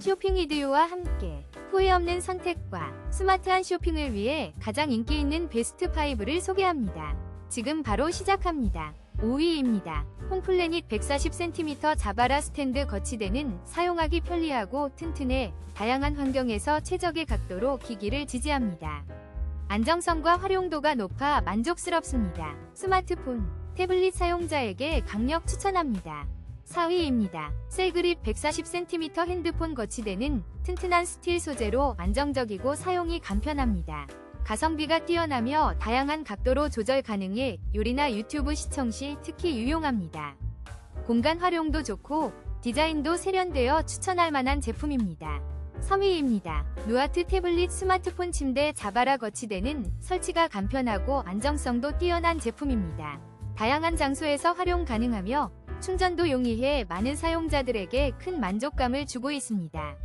쇼핑 이디오와 함께 후회 없는 선택과 스마트한 쇼핑을 위해 가장 인기 있는 베스트 5를 소개합니다. 지금 바로 시작합니다. 5위입니다. 홈플래닛 140cm 자바라 스탠드 거치대는 사용하기 편리하고 튼튼해 다양한 환경에서 최적의 각도로 기기를 지지합니다. 안정성과 활용도가 높아 만족스럽습니다. 스마트폰, 태블릿 사용자에게 강력 추천합니다. 4위입니다. 셀그립 140cm 핸드폰 거치대는 튼튼한 스틸 소재로 안정적이고 사용이 간편합니다. 가성비가 뛰어나며 다양한 각도로 조절 가능해 요리나 유튜브 시청 시 특히 유용합니다. 공간 활용도 좋고 디자인도 세련되어 추천할 만한 제품입니다. 3위입니다. 누아트 태블릿 스마트폰 침대 자바라 거치대는 설치가 간편하고 안정성도 뛰어난 제품입니다. 다양한 장소에서 활용 가능하며 충전도 용이해 많은 사용자들에게 큰 만족감을 주고 있습니다.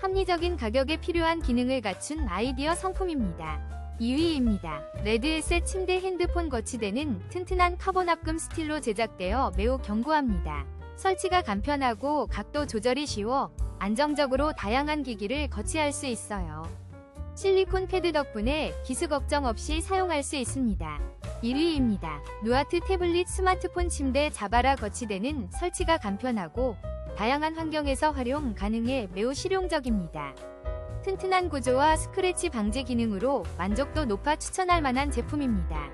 합리적인 가격에 필요한 기능을 갖춘 아이디어 상품입니다. 2위입니다. 레드에셋 침대 핸드폰 거치대는 튼튼한 카본 합금 스틸로 제작되어 매우 견고합니다. 설치가 간편하고 각도 조절이 쉬워 안정적으로 다양한 기기를 거치할 수 있어요. 실리콘 패드 덕분에 기스 걱정 없이 사용할 수 있습니다. 1위입니다. 누아트 태블릿 스마트폰 침대 자바라 거치대는 설치가 간편하고 다양한 환경에서 활용 가능해 매우 실용적입니다. 튼튼한 구조와 스크래치 방지 기능으로 만족도 높아 추천할 만한 제품입니다.